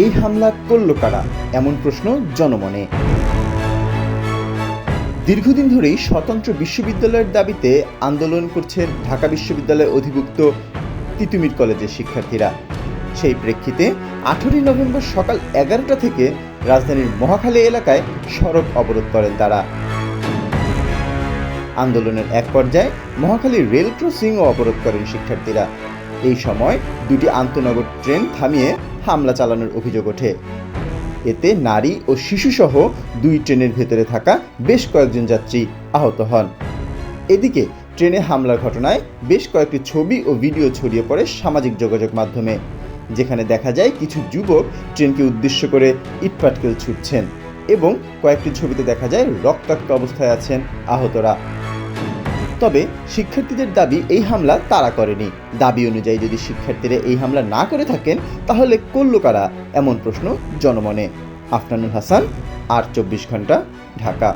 এই হামলা করল কারা? এমন প্রশ্ন জনমনে। দীর্ঘদিন ধরেই স্বতন্ত্র বিশ্ববিদ্যালয়ের দাবিতে আন্দোলন করছে ঢাকা বিশ্ববিদ্যালয়ের অধিভুক্ত তিতুমির কলেজের শিক্ষার্থীরা। সেই প্রেক্ষিতে আঠেরোই নভেম্বর সকাল এগারোটা থেকে রাজধানীর মহাখালী এলাকায় সড়ক অবরোধ করেন তারা। আন্দোলনের এক পর্যায়ে মহাখালী রেল ক্রসিংও অবরোধ করেন শিক্ষার্থীরা। এই সময় দুটি আন্তনগর ট্রেন থামিয়ে হামলা চালানোর অভিযোগ ওঠে। এতে নারী ও শিশুসহ দুই ট্রেনের ভেতরে থাকা বেশ কয়েকজন যাত্রী আহত হন। এদিকে ট্রেনে হামলার ঘটনায় বেশ কয়েকটি ছবি ও ভিডিও ছড়িয়ে পড়ে সামাজিক যোগাযোগ মাধ্যমে, যেখানে দেখা যায় কিছু যুবক ট্রেনকে উদ্দেশ্য করে ইটপাটকেল ছুটছেন এবং কয়েকটি ছবিতে দেখা যায় রক্তাক্ত অবস্থায় আছেন আহতরা। তবে শিক্ষার্থীদের দাবি এই হামলা তারা করেনি। দাবি অনুযায়ী যদি শিক্ষার্থীরা এই হামলা না করে থাকেন, তাহলে করল কারা? এমন প্রশ্ন জনমনে। আফনানুল হাসান, আর চব্বিশ ঘণ্টা, ঢাকা।